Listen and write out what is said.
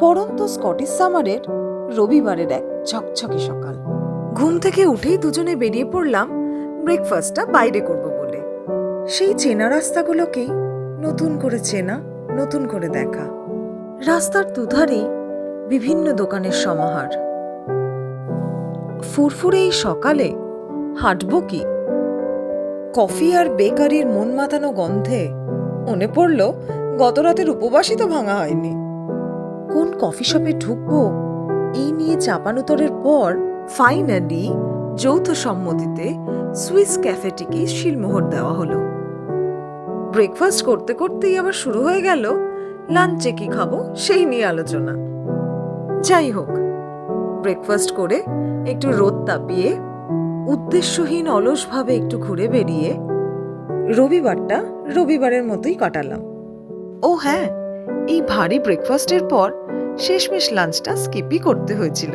পরন্ত স্কটিশ সামারের রবিবারের এক ঝকঝকে সকাল। ঘুম থেকে উঠেই দুজনে বেরিয়ে পড়লাম ব্রেকফাস্টটা বাইরে করব বলে। সেই চেনা রাস্তাগুলোকেই নতুন করে চেনা, নতুন করে দেখা। রাস্তার দুধারেই বিভিন্ন দোকানের সমাহার। ফুরফুরে এই সকালে হাঁটব কি? কফি আর বেকারির মন মাতানো গন্ধে মনে পড়ল গত রাতের উপবাসই তো ভাঙা হয়নি। কফি শপে ঢুকবো? এই নিয়ে চাপানুতরের পর ফাইনালি যৌথ সম্মতিতে সুইস ক্যাফেটিকে শিলমোহর দেওয়া হলো। ব্রেকফাস্ট করতে করতেই আবার শুরু হয়ে গেল লাঞ্চে কি খাব সেই নিয়ে আলোচনা। যাই হোক ব্রেকফাস্ট করে একটু রোদ তাপিয়ে, উদ্দেশ্যহীন অলসভাবে একটু ঘুরে বেরিয়ে রবিবারটা রবিবারের মতোই কাটালাম। ও হ্যাঁ এই ভারী ব্রেকফাস্টের পর শেষমেশ লাঞ্চটা স্কিপই করতে হয়েছিল।